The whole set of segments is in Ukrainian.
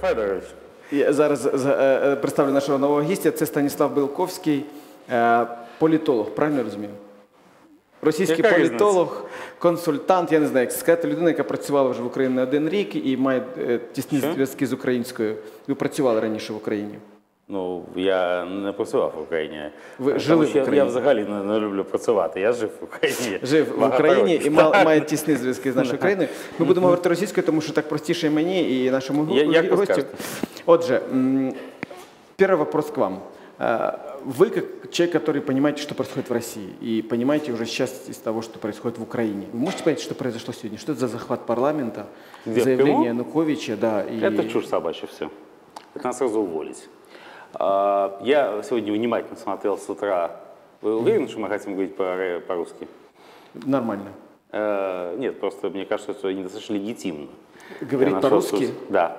Федорович. Я зараз е, е, представлю нашого нового гістя. Це Станіслав Білковський, е, політолог, правильно розумію? Російський Яка політолог, консультант, я не знаю, як сказати, людина, яка працювала вже в Україні не один рік і має тісні зв'язки з українською. Ви працювали раніше в Україні. Ну, я не працював в Україні. Ви Тому жили в що я- Україні? Я взагалі не, не люблю працювати. Я жив в Україні. Жив в багато Україні років. і мав, має тісні зв'язки з нашою країною. Ми будемо говорити російською, тому що так простіше і мені, і нашому Я- як ви гостю. скажете. Отже, м, первый вопрос к вам. Э, Вы как человек, который понимаете, что происходит в России, и понимаете уже сейчас из того, что происходит в Украине, вы можете понять, что произошло сегодня? Что это за захват парламента, Где, в заявление Крыму? Януковича, да, и... Это чушь собачья все. Это нас сразу уволить. А, Я сегодня внимательно смотрел с утра. Вы уверены, что мы хотим говорить по- по-русски? Нормально. Э, Нет, просто мне кажется, что недостаточно легитимно. Говорить по-русски? Да.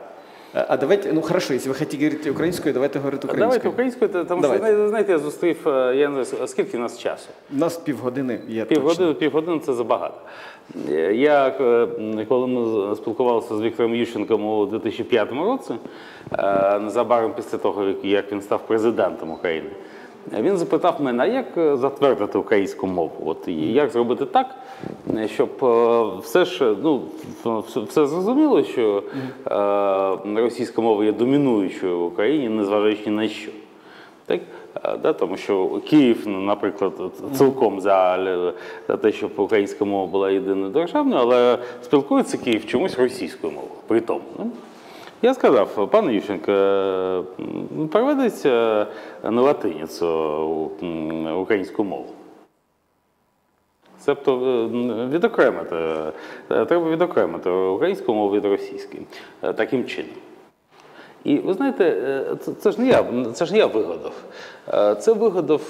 А давайте, ну хорошо, если вы хотите говорить українською, давайте говорити Давайте українською. українською, тому Давайте. знаєте, знаєте, я зустрів, е, я не знаю, скільки в нас часу. У нас півгодини є точно. Півгодини, півгодини це забагато. Е, Я е, коли ми спілкувалися з Віктором Ющенком у 2005 році, незабаром після того, як він став президентом України, він запитав мене, а як е, затвердити українську мову? От і як зробити так, е, щоб е, все ж ну все- зрозуміло, що е, російська мова є домінуючою в Україні, незважаючи на що. Так? Да, тому що Київ, ну, наприклад, цілком за, за те, щоб українська мова була єдиною державною, але спілкується Київ чомусь російською мовою. При тому. Я сказав, пане Ющенко, переведіть е, на латиницю українську мову. Себто е, відокремити, е, треба відокремити українську мову від російської таким чином. І ви знаєте, це, ж не я, це ж не я вигадав. Це вигадав,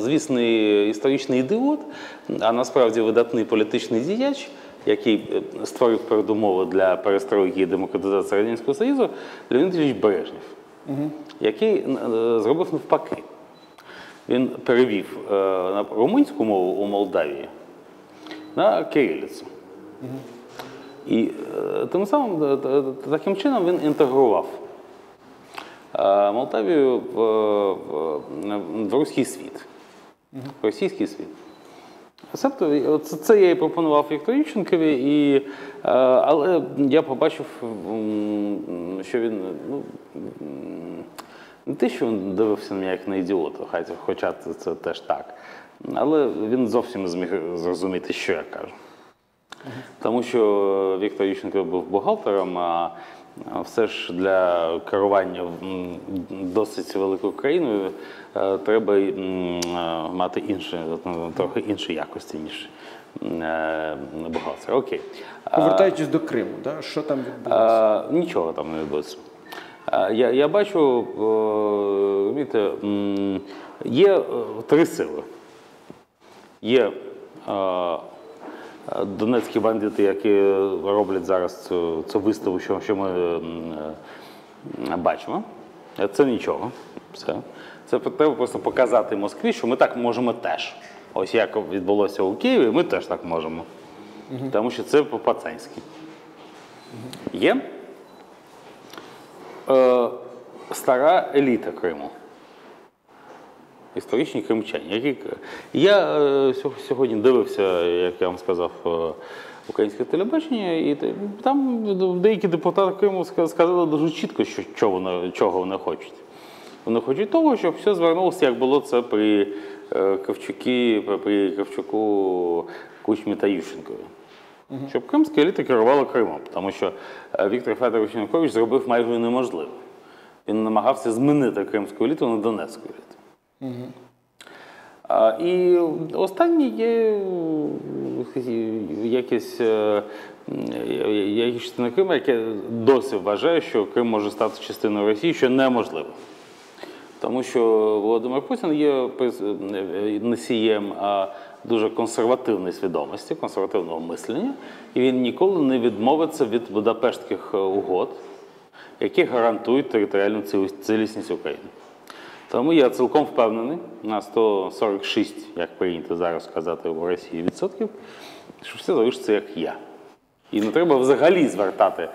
звісний історичний ідіот, а насправді видатний політичний діяч, який е, створив передумови для перестройки і демократизації Радянського Союзу, Леонід Ілліч Брежнєв, який е, зробив навпаки. Він перевів е, на румунську мову у Молдавії на кирилицю. І е, тим самим таким чином він інтегрував Молдавію в, в, в руський світ, в російський світ. Себто, це, це я і пропонував Віктору Ющенкові, і, е, але я побачив, що він ну, не те, що він дивився на мене як на ідіота, хоча це, це теж так. Але він зовсім зміг зрозуміти, що я кажу. Тому що Віктор Ющенко був бухгалтером, а все ж для керування досить великою країною е, треба е, мати інші, ну, трохи інші якості, ніж е, бухгалтер. Окей. Повертаючись до Криму, да? що там відбулося? нічого там не відбудеться. А, Я, я бачу, е, розумієте, є е, три сили. Є е, е, донецькі бандити, які роблять зараз цю, цю виставу, що, що ми е, бачимо. Це нічого. Все. Це треба просто показати Москві, що ми так можемо теж. Ось як відбулося у Києві, ми теж так можемо. Тому що це по-пацанськи. Є е, стара еліта Криму. Історичні кримчані. Які... Я е, сьогодні дивився, як я вам сказав, е, українське телебачення, і там деякі депутати Криму сказали дуже чітко, що, що вони, чого вони хочуть. Вони хочуть того, щоб все звернулося, як було це при е, Кравчукі, при Кравчуку, Кучмі та Ющенкові. Щоб кримська еліта керувала Кримом, тому що е, Віктор Федорович Янукович зробив майже неможливе. Він намагався змінити кримську еліту на донецьку еліту. А, і останнє є е, е, якісь частина Криму, яке досі вважає, що Крим може стати частиною Росії, що неможливо. Тому що Володимир Путін є е, носієм дуже консервативної свідомості, консервативного мислення, і він ніколи не відмовиться від Будапештських е, угод, які гарантують територіальну цілісність України. Тому я цілком впевнений на 146, як прийнято зараз сказати у Росії відсотків, що все залишиться як я. І не треба взагалі звертати е,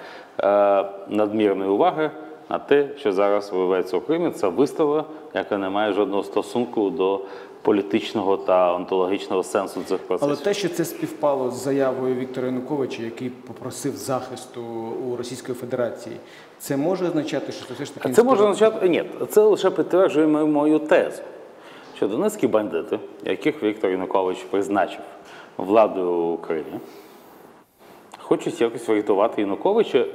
надмірної уваги на те, що зараз відбувається у Кримі. Це вистава, яка не має жодного стосунку до політичного та онтологічного сенсу цих Але те, що це співпало з заявою Віктора Януковича, який попросив захисту у Російської Федерації, це може означати, що це все ж таки Це може означати ні, це лише підтверджує мою, мою тезу, що донецькі бандити, яких Віктор Янукович призначив владою у Кримі, хочуть якось врятувати Януковича.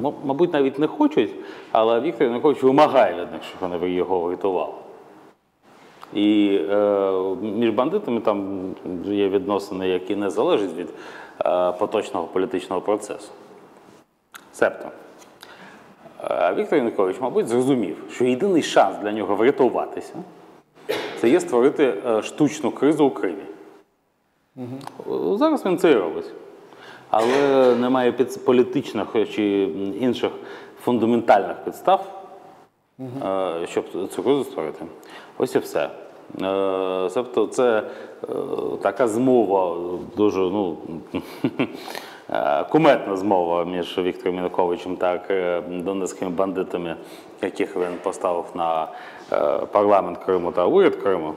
Мабуть, навіть не хочуть, але Віктор Янукович вимагає від них, щоб вони його врятували. І е, між бандитами там є відносини, які не залежать від е, поточного політичного процесу. Себто, е, Віктор Янукович, мабуть, зрозумів, що єдиний шанс для нього врятуватися це є створити е, штучну кризу у Кримі. Е, Зараз він це і робить. Але немає під політичних чи інших фундаментальних підстав, е, щоб цю кризу створити. Ось і все. Е, Тобто це е, така змова, дуже ну, е, куметна змова між Віктором Януковичем та е, донецькими бандитами, яких він поставив на е, парламент Криму та уряд Криму.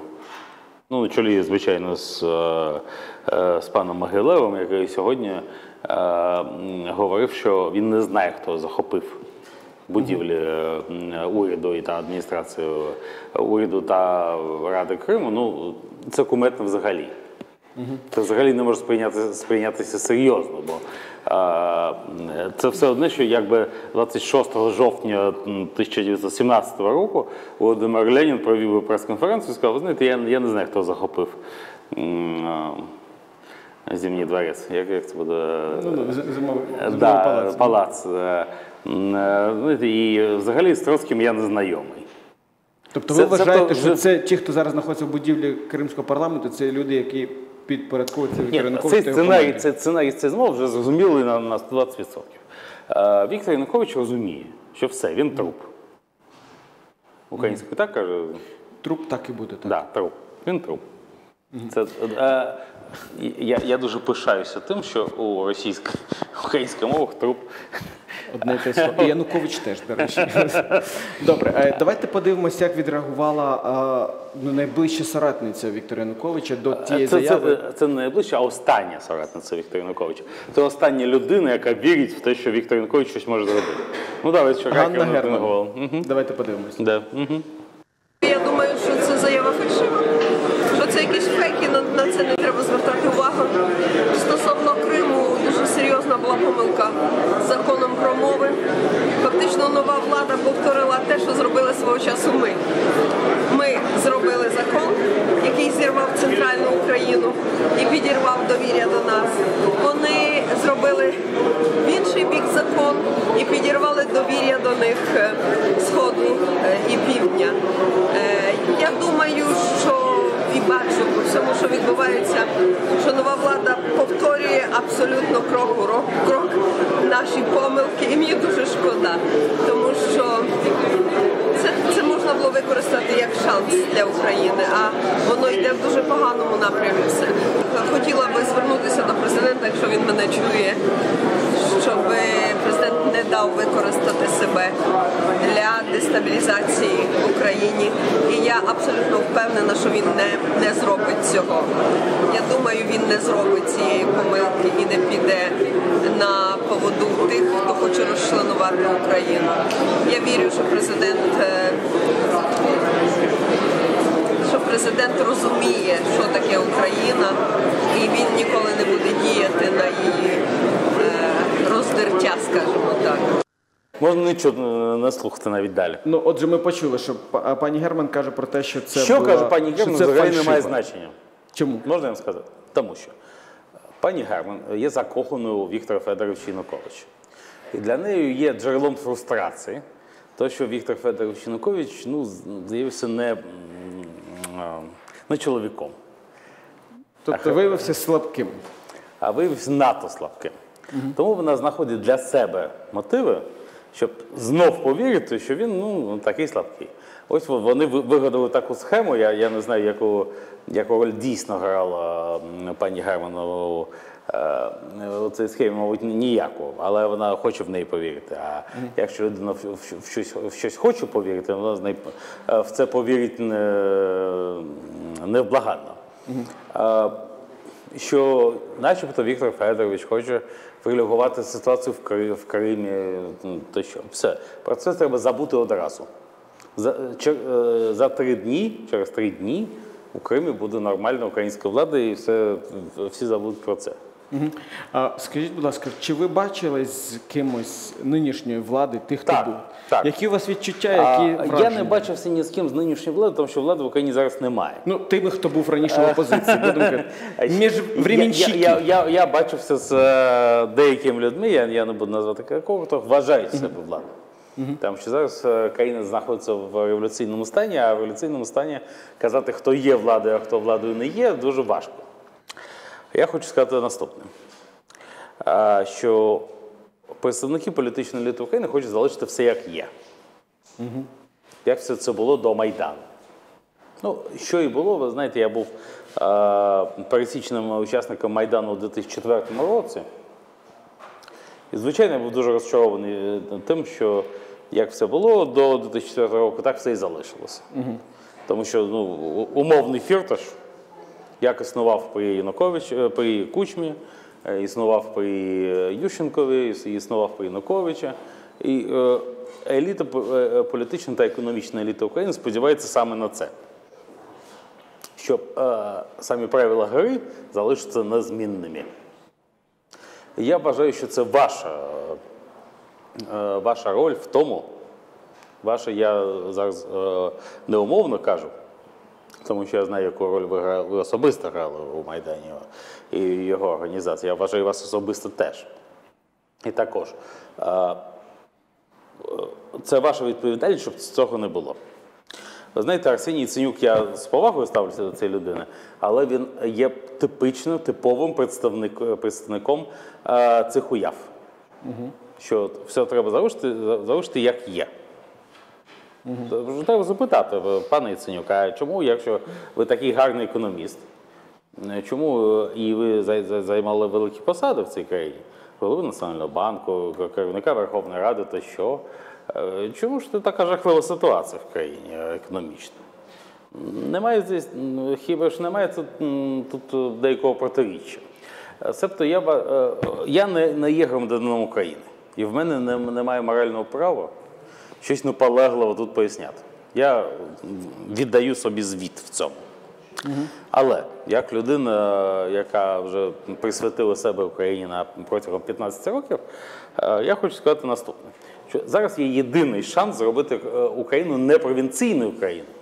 Ну, на чолі, звичайно, з, е, е, з паном Могилевим, який сьогодні е, говорив, що він не знає, хто захопив будівлі е, уряду і та адміністрацію уряду та Ради Криму. Ну, це куметно взагалі. Це взагалі не може сприйняти, сприйнятися серйозно, бо е, це все одне, що якби 26 жовтня м, 1917 року Володимир Ленін провів прес-конференцію і сказав, знаєте, я, я не знаю, хто захопив е, Зимній дворець. Як, як це буде? Ну, ну, зимовий, зимовий да, палац. палац. Е, м, е, знаєте, і взагалі з Троцьким я не знайомий. Тобто ви це вважаєте, то що це ті, хто зараз знаходиться в будівлі Кримського парламенту, це люди, які підпорядковуються Віктору цей сценарій, цей сценарій, цей змов вже зрозумілий на, на 120%. Е, Віктор Янукович розуміє, що все, він труп. Українською так каже? Труп так і буде. Так. Да, труп. Він труп. Це, е, я, я дуже пишаюся тим, що у російській українській мовах труп. Одне те слово. І Янукович теж, до речі. Добре, е, давайте подивимося, як відреагувала е, ну, найближча соратниця Віктора Януковича до тієї Це, заяви. це, це не найближча, а остання соратниця Віктора Януковича. Це остання людина, яка вірить в те, що Віктор Янукович щось може зробити. Ну, давай, що Ганна. Герман. Угу. Давайте подивимося. Да. Угу. Стосовно Криму дуже серйозна була помилка з законом про мови. Фактично нова влада повторила те, що зробили свого часу ми. Ми зробили закон, який зірвав центральну Україну і підірвав довір'я до нас. Вони зробили в інший бік закон і підірвали довір'я до них е, сходу е, і півдня. Е, Я думаю, що і бачу по всьому, що відбувається, що нова влада повторює абсолютно крок у рок- крок наші помилки, і мені дуже шкода, тому що це, це можна було використати як шанс для України, а воно йде в дуже поганому напрямі. Все хотіла би звернутися до президента, якщо він мене чує, дав використати себе для дестабілізації в Україні. І я абсолютно впевнена, що він не, не зробить цього. Я думаю, він не зробить цієї помилки і не піде на поводу тих, хто хоче розчленувати Україну. Я вірю, що президент. е, Що президент розуміє, що таке Україна, і він ніколи не буде діяти на її роздертя, скажімо так. Можна нічого не слухати навіть далі. Ну, отже, ми почули, що па- пані Герман каже про те, що це що була- каже пані що Герман, це взагалі не має значення. Чому? Можна я вам сказати? Тому що пані Герман є закоханою у Віктора Федоровича Януковича. І для неї є джерелом фрустрації, то, що Віктор Федорович Янукович ну, з'явився не, м, а, не чоловіком, Тобто виявився слабким. а виявився надто слабким. Тому вона знаходить для себе мотиви, щоб знов повірити, що він ну, такий слабкий. Ось вони ви- вигадали таку схему. Я, я не знаю, яку, яку роль дійсно грала пані Герман у, е, у цій схемі, мабуть, ніякого, але вона хоче в неї повірити. А якщо людина в, в, в щось, в щось хоче повірити, вона з неї, е, в це повірить не, невблаганно. Що начебто Віктор Федорович хоче врегулювати ситуацію в, Кри- в Кримі, ну, то що, все. Про це треба забути одразу. За, чер- е, за три дні, через три дні у Кримі буде нормальна українська влада, і все, всі забудуть про це. А, скажіть, будь ласка, чи ви бачили з кимось нинішньої влади, тих, хто Так, був? так. Які у вас відчуття, А, які я враження? не бачився ні з ким з нинішньої влади, тому що влади в Україні зараз немає. Ну, тими, хто був раніше в опозиції, будемо казати. Між временщики. Я, я, я, я бачився з е, деякими людьми, я, я не буду назвати кого, хто вважають себе владою. Тому що зараз е, країна знаходиться в революційному стані, а в революційному стані казати, хто є владою, а хто владою не є, дуже важко. Я хочу сказати наступне: що представники політичної еліти України хочуть залишити все як є. Як все це було до Майдану. Ну, що і було, ви знаєте, я був е, пересічним учасником Майдану у 2004 році. І, звичайно, я був дуже розчарований е, тим, що як все було до 2004 року, так все і залишилося. Тому що ну, умовний фірташ, як існував при Янукович, е, при Кучмі, е, існував при Ющенкові, існував при Януковича. І е, еліта по- політична та економічна еліта України сподівається саме на це. Щоб е, самі правила гри залишаться незмінними. Я вважаю, що це ваша, е, ваша роль в тому, ваша, я зараз е, неумовно кажу, тому що я знаю, яку роль ви, гра- ви особисто грали у Майдані і його організації. Я вважаю вас особисто теж. І також. е, е, Це ваша відповідальність, щоб цього не було. Ви знаєте, Арсеній Ценюк, я з повагою ставлюся до цієї людини, але він є типичним, типовим представник, представником е, цих уяв. Що все треба залишити, залишити як є. Тобто Треба запитати, ви, пане Яценюк, чому, якщо ви такий гарний економіст, е, чому е, і ви зай- зай- займали великі посади в цій країні, голови Національного банку, керівника Верховної Ради та що? Е, Чому ж це така жахлива ситуація в країні економічна? Немає здесь, хіба ж немає тут, тут деякого протиріччя. Себто я, я не, не є громадянином України, і в мене немає морального права щось наполегливо тут поясняти. Я віддаю собі звіт в цьому. Але як людина, яка вже присвятила себе Україні на протягом 15 років, е, я хочу сказати наступне: що зараз є єдиний шанс зробити е, Україну не провінційною країною,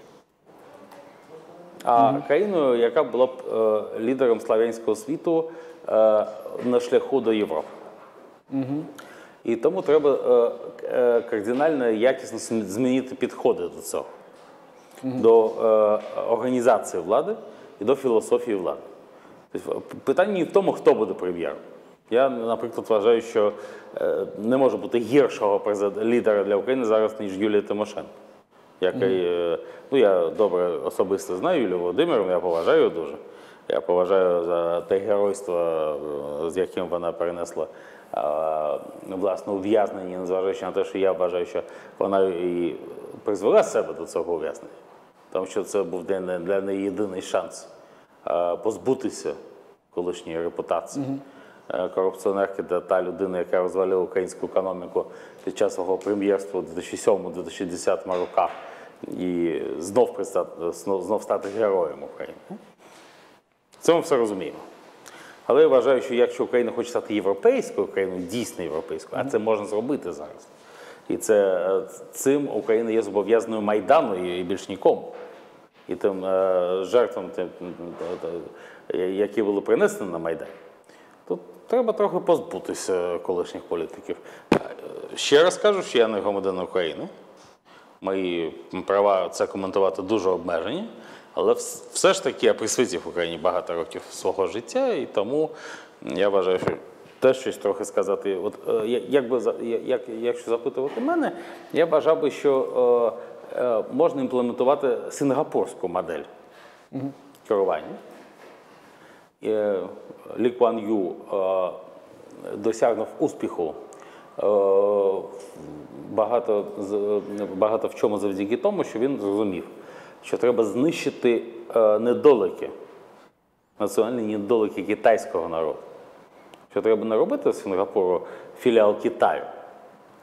а країною, яка була б е, лідером славянського світу на шляху до Європи. І тому треба е, е, кардинально якісно змінити підходи до цього, до е, організації влади і до філософії влади. Тобто, питання не в тому, хто буде прем'єром. Я, наприклад, вважаю, що не може бути гіршого лідера для України зараз, ніж Юлія Тимошенко. Яка, е, ну, я добре особисто знаю Юлію Володимирівну, я поважаю дуже. Я поважаю за те геройство, е, з яким вона перенесла е, власне ув'язнення, незважаючи на те, що я вважаю, що вона і призвела себе до цього ув'язнення. Тому що це був для неї єдиний шанс е, позбутися колишньої репутації. Корупціонерки та та людина, яка розвалила українську економіку під час свого прем'єрства у 2007-2010 роках, і знов, знов стати героєм України. Це ми все розуміємо. Але я вважаю, що якщо Україна хоче стати європейською країною, дійсно європейською, а це можна зробити зараз. І це, е, цим Україна є зобов'язаною Майдану і більш нікому. І тим е, жертвам, тим, т- т- які були принесені на Майдані. Тут треба трохи позбутися колишніх політиків. Е, Ще раз кажу, що я не громадянин України. Мої права це коментувати дуже обмежені, але все ж таки я присвятив Україні багато років свого життя, і тому я вважаю, що теж щось трохи сказати. От е, я- як якщо запитувати мене, я вважав би, що е, е, можна імплементувати сингапурську модель керування. Е, Лі Куан Ю е, досягнув успіху багато, багато в чому завдяки тому, що він зрозумів, що треба знищити е, недоліки, національні недоліки китайського народу. Що треба не робити з Сінгапуру філіал Китаю,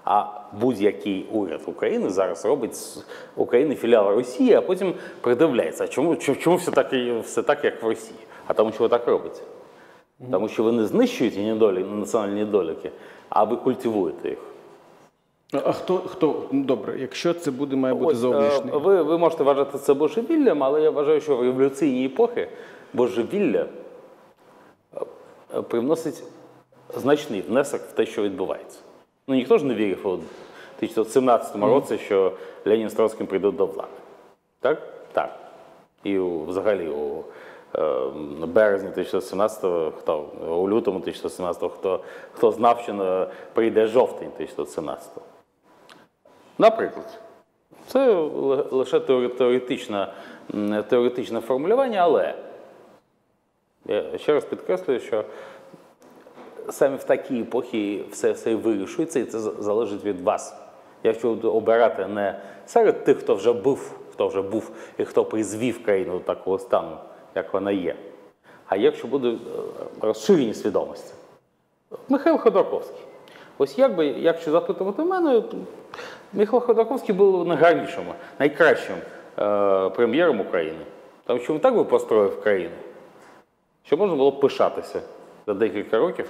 а будь-який уряд України зараз робить з України філіал Росії, а потім придивляється, чому, чому, все, так, все так, як в Росії? А тому, що так робите. Тому що ви не знищуєте недолі, національні недоліки, а ви культивуєте їх. А хто, хто добре, якщо це буде має бути Ось, зовнішній? е, ви, ви можете вважати це божевіллям, але я вважаю, що в революційній епохи божевілля е, е, привносить значний внесок в те, що відбувається. Ну ніхто ж не вірив у 1917 році, що Ленін з Троцьким прийдуть до влади. Так? Так. І взагалі у е, березні 1917-го, хто у лютому 1917-го, хто, хто знав, що прийде жовтень 1917-го. Наприклад, це лише теоретичне, теоретичне формулювання, але я ще раз підкреслюю, що саме в такій епохі все, все вирішується, і це залежить від вас. Якщо ви обирати не серед тих, хто вже був, хто вже був і хто призвів країну до такого стану, як вона є, а якщо буде е, розширені свідомості. Михайло Ходорковський. Ось як би, якщо запитувати мене, Михайло Ходорковський був найгарнішим, найкращим е, прем'єром України. Тому що він так би построїв країну, що можна було б пишатися за декілька років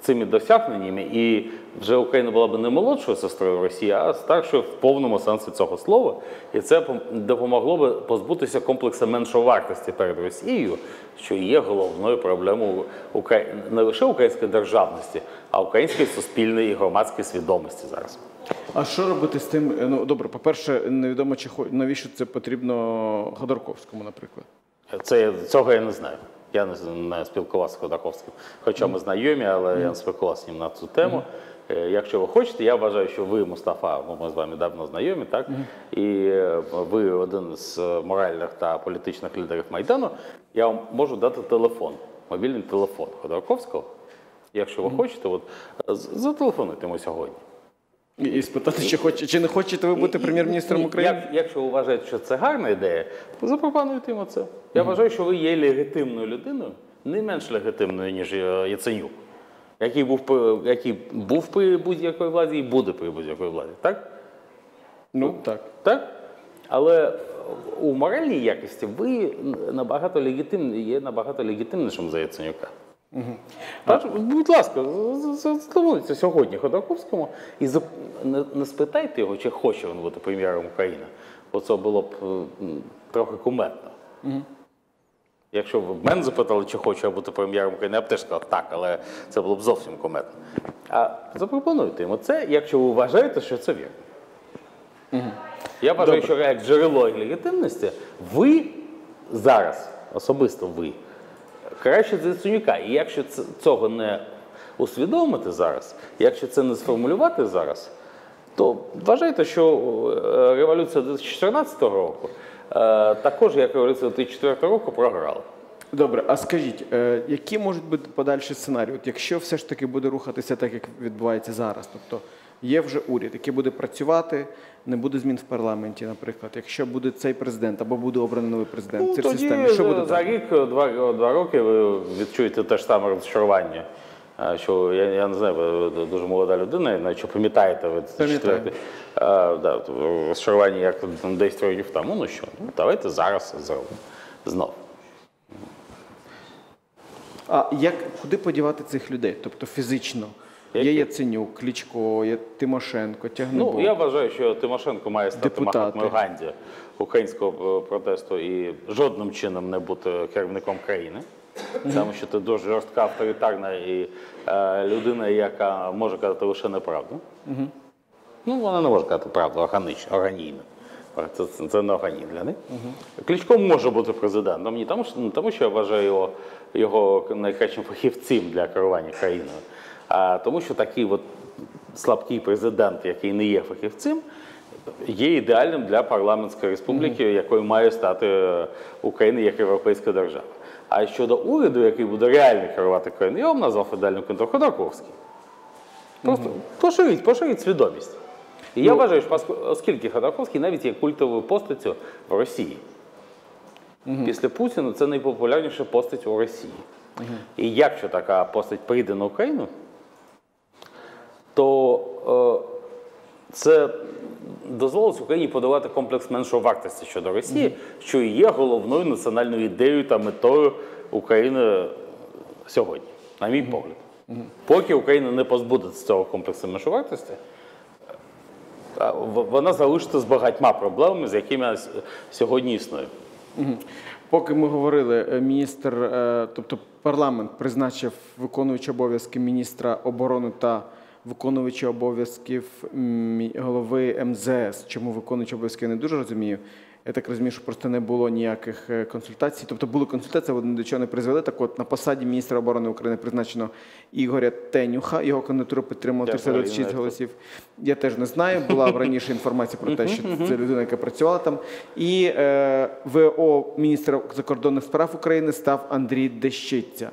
цими досягненнями, і вже Україна була б не молодшою сестрою Росії, а старшою в повному сенсі цього слова. І це допомогло б позбутися комплексу меншовартості перед Росією, що є головною проблемою Укра- не лише української державності, а української суспільної і громадської свідомості зараз. А що робити з тим? е, Ну добре, по-перше, невідомо чи навіщо це потрібно Ходорковському, наприклад. Це, цього я не знаю. Я не, не спілкувався з Ходаковським, хоча ми знайомі, але я не спілкувався з ним на цю тему. Е, Якщо ви хочете, я вважаю, що ви, Мустафа, ми з вами давно знайомі, так? І е, ви один з моральних та політичних лідерів Майдану. Я вам можу дати телефон, мобільний телефон Ходорковського. Якщо ви хочете, от, зателефонуйте йому сьогодні. І, спитати, чи хоче, чи не хочете ви бути прем'єр-міністром України? Як, якщо ви вважаєте, що це гарна ідея, то запропонуйте йому це. Я вважаю, що ви є легітимною людиною, не менш легітимною, ніж е, Яценюк, який був, який був при будь-якій владі і буде при будь-якій владі. Так? Ну так. Так? Але у моральній якості ви набагато легітимні, є набагато легітимнішим за Яценюка. Так, будь ласка, з- з- сьогодні Ходорковському і зап- не, не спитайте його, чи хоче він бути прем'єром України, бо це було б м, трохи кумедно. Якщо б мене запитали, чи хочу я бути прем'єром України, я б теж сказав так, але це було б зовсім кумедно. А запропонуйте йому це, якщо ви вважаєте, що це вірно. Я вважаю, що як джерело легітимності, ви зараз, особисто ви, краще за Яценюка. І якщо цього не усвідомити зараз, якщо це не сформулювати зараз, то вважайте, що е, революція 2014 року е, також, як революція 2004 року, програла. Добре, а скажіть, е, які можуть бути подальші сценарії? От якщо все ж таки буде рухатися так, як відбувається зараз, тобто є вже уряд, який буде працювати, не буде змін в парламенті, наприклад, якщо буде цей президент або буде обраний новий президент, Ну, тоді системи, що буде за далі? рік, два, два роки ви відчуєте те ж саме розчарування. Що я, я не знаю, ви дуже молода людина, навіть що пам'ятаєте ви четвертий. Да, розчарування як там, 10 років тому. Ну що, ну, давайте зараз зробимо знов. А як куди подівати цих людей? Тобто фізично? Є Які? Яценюк, Кличко, є Тимошенко, Тягнебок. Ну, я вважаю, що Тимошенко має стати. Махатмою Ганді українського е, протесту і жодним чином не бути керівником країни. Тому що ти дуже жорстка авторитарна і е, людина, яка може казати лише неправду. Ну, вона не може казати правду, органічно, органійно. Це, це, це не органій для них. Кличко може бути президентом, не тому, що, тому, що я вважаю його, його найкращим фахівцем для керування країною, тому, що такий от слабкий президент, який не є фахівцем, є ідеальним для парламентської республіки, якою має стати Україна як європейська держава. А щодо уряду, який буде реально керувати країною, я вам назвав ідеальну кандидатуру Ходорковський. Просто поширіть, поширіть свідомість. І я вважаю, що оскільки Ходорковський навіть є культовою постаттю в Росії. Після Путіна це найпопулярніша постать у Росії. І якщо така постать прийде на Україну, то е, це дозволить Україні подавати комплекс меншої вартості щодо Росії, що і є головною національною ідеєю та метою України сьогодні, на мій погляд. Поки Україна не позбудеться цього комплексу меншої вартості, вона залишиться з багатьма проблемами, з якими сьогодні існує. Поки ми говорили, е, міністр, е, тобто парламент призначив виконуючи обов'язки міністра оборони та виконувача обов'язків голови МЗС. Чому виконуючи обов'язки я не дуже розумію. Я так розумію, що просто не було ніяких е, консультацій. Тобто були консультації, вони до чого не призвели. Так от на посаді міністра оборони України призначено Ігоря Тенюха. Його кандидатуру підтримало Я 326 голосів. Я теж не знаю. Була раніше інформація про те, що це людина, яка працювала там. І е, ВО міністра закордонних справ України став Андрій Дещиця.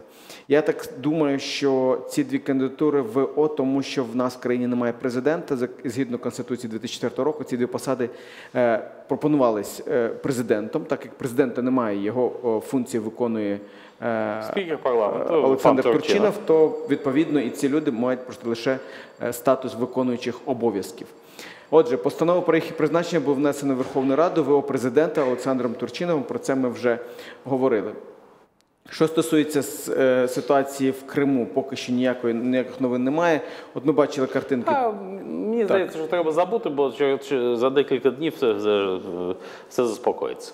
Я так думаю, що ці дві кандидатури ВО, тому що в нас в країні немає президента. Згідно Конституції 2004 року, ці дві посади е, пропонувались е, президентом, так як президента немає, його функції виконує. е, Спікер парламенту Олександр Турчинов, то відповідно і ці люди мають просто лише статус виконуючих обов'язків. Отже, постанова про їх призначення була внесена в Верховну Раду ВО президента Олександром Турчиновим. Про це ми вже говорили. Що стосується е, ситуації в Криму, поки що ніякої ніяких новин немає. От ми бачили картинки. А, мені здається, що треба забути, бо за декілька днів все, все, заспокоїться.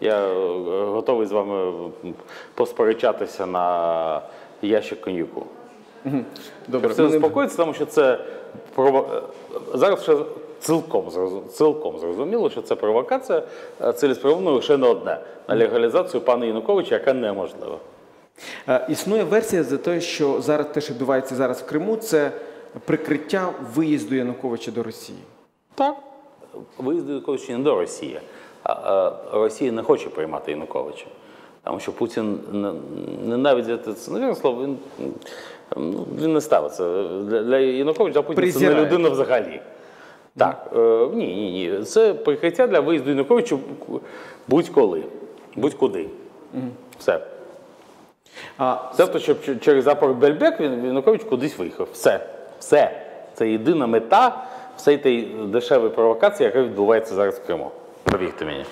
Я е, готовий з вами посперечатися на ящик коньяку. Добре, Все заспокоїться, тому що це е, зараз ще цілком, цілком зрозуміло, що це провокація е, цілеспрямована лише на одне на легалізацію пана Януковича, яка неможлива. Е, Існує версія за те, що зараз те, що відбувається зараз в Криму, це прикриття виїзду Януковича до Росії. Так. Виїзд Януковича не до Росії. Росія не хоче приймати Януковича. Тому що Путін не- ненавидить це невірне слово, він, ну, він не ставиться. Для, Януковича для Путіна це не людина взагалі. Так, е, ні, ні, ні. Це прикриття для виїзду Януковича будь-коли, будь-куди. Все. А Тобто, щоб ч- через запорт Бельбек він Янукович кудись виїхав. Все. Все. Це єдина мета всієї тієї дешевої провокації, яка відбувається зараз в Криму. Повірте мені.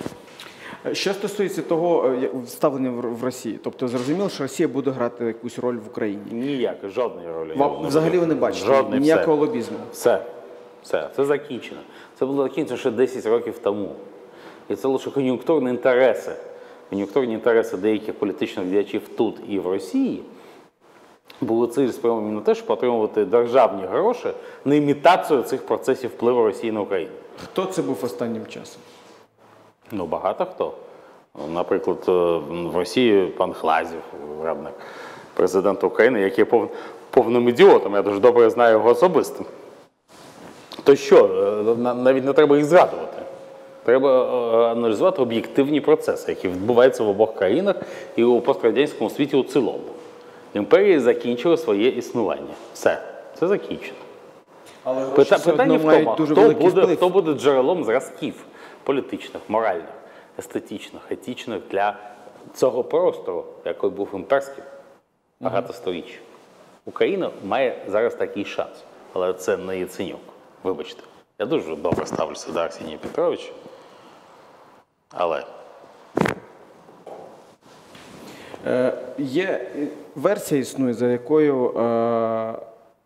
Що стосується того е, як ставлення в в Росії, тобто зрозуміло, що Росія буде грати якусь роль в Україні. Ніякої, жодної ролі. я взагалі ви не бачите Жодної, ніякого все. лобізму. Все. Все. Це закінчено. Це було закінчено ще 10 років тому. І це лише кон'юнктурні інтереси. Кон'юнктурні інтереси деяких політичних діячів тут і в Росії були цілеспрямовані на те, щоб отримувати державні гроші на імітацію цих процесів впливу Росії на Україну. Хто це був останнім часом? Ну, багато хто. Наприклад, е, в Росії пан Хлазів, радник президента України, який є повним ідіотом, я дуже добре знаю його особисто. То що, е, навіть не треба їх згадувати. Треба е, аналізувати об'єктивні процеси, які відбуваються в обох країнах і у пострадянському світі у цілому. Імперії закінчили своє існування. Все, це закінчено. Але Пита- питання в тому, дуже хто буде, хто буде джерелом зразків політичних, моральних, естетичних, етичних для цього простору, який був імперським багато сторіч. Україна має зараз такий шанс, але це не Яценюк. Вибачте. Я дуже добре ставлюся до Арсенія Петровича. Але Е, Є версія існує, за якою е,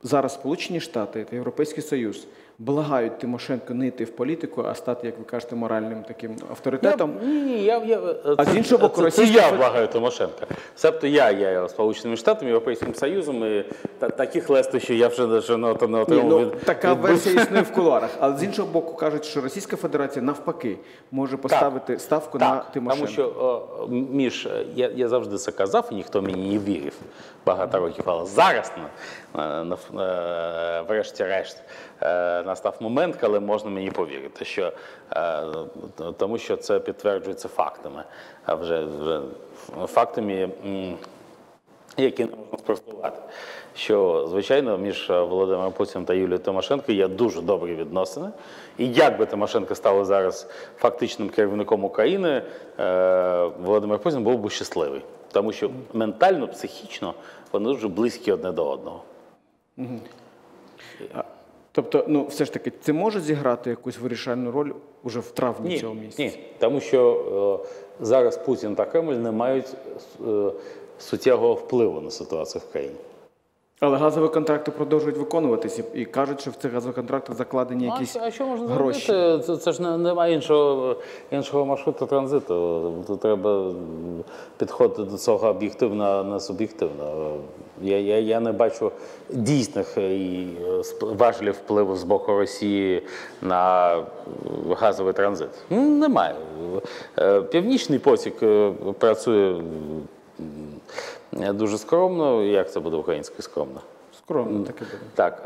зараз Сполучені Штати та Європейський Союз благають Тимошенко не йти в політику, а стати, як ви кажете, моральним таким авторитетом. Я, ні, ні, я, я, А з іншого боку, це, Російська це я благаю Тимошенка. Себто я є Сполученими Штатами, Європейським Союзом, і та, таких лестощів я вже не, не, Ні, отримав ну, від, така від версія існує в кулуарах. Але з іншого боку кажуть, що Російська Федерація навпаки може поставити ставку на Так, Тимошенко. тому що о, між я, я завжди це казав, і ніхто мені не вірив багато років. Але зараз на, на, на, врешті-решт е, настав момент, коли можна мені повірити, що е, тому що це підтверджується фактами. А вже, вже фактами, які не можна спростувати. Що, звичайно, між е, Володимиром Путіним та Юлією Тимошенко є дуже добрі відносини. І як би Тимошенко стала зараз фактичним керівником України, е, Володимир Путін був би щасливий. Тому що ментально, психічно вони дуже близькі одне до одного. Тобто, ну все ж таки, це може зіграти якусь вирішальну роль уже в травні Ні, цього місяця? ні, тому що е, зараз Путін та Кремль не мають е, суттєвого впливу на ситуацію в країні. Але газові контракти продовжують виконуватися і кажуть, що в цих газових контрактах закладені Ну, якісь а що можна гроші. зробити? Це, це ж немає іншого, іншого маршруту транзиту. Тут треба підходити до цього об'єктивно, а не суб'єктивно. Я, я, я не бачу дійсних і важелів впливу з боку Росії на газовий транзит. Немає. Е, Північний потік е, працює дуже скромно. Як це буде українською скромно? Скромно таке буде. Так,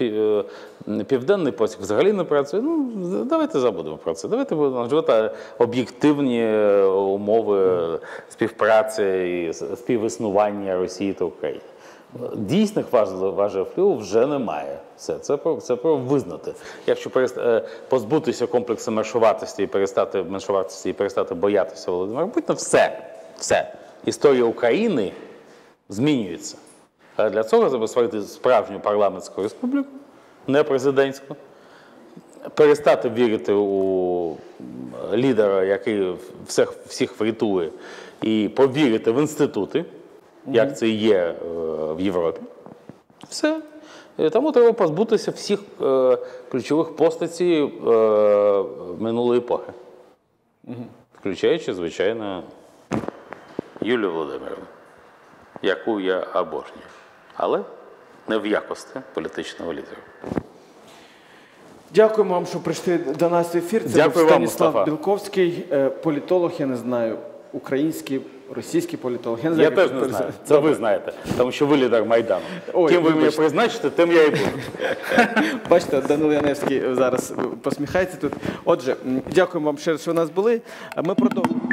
е, е, південний потік взагалі не працює. Ну, давайте забудемо про це. Давайте будемо живати об'єктивні е, умови співпраці і співіснування Росії та України. Дійсних важелів впливу вже немає. Все, це про це про визнати. Якщо перест- е, позбутися комплексу меншовартості і перестати меншовартості і перестати боятися Володимира Путіна, все, все. Історія України змінюється. Але для цього треба створити справжню парламентську республіку, не президентську, перестати вірити у лідера, який всіх врятує, і повірити в інститути, як це є е, в Європі. Все. Тому треба позбутися всіх е, ключових постатей е, минулої епохи, включаючи, звичайно, Юлію Володимирівну яку я обожнюю, але не в якості політичного лідера. Дякуємо вам, що прийшли до нас в ефір. Це Дякую був Станіслав Мустафа. Білковський, е, політолог, я не знаю, український, російські політологи. Я, не Я теж не знаю. Це ви знаєте, тому що ви лідер Майдану. Ой, Ким ви мене призначите, тим я і буду. Бачите, Данило Яневський зараз посміхається тут. Отже, дякуємо вам ще раз, що у нас були. Ми продовжимо.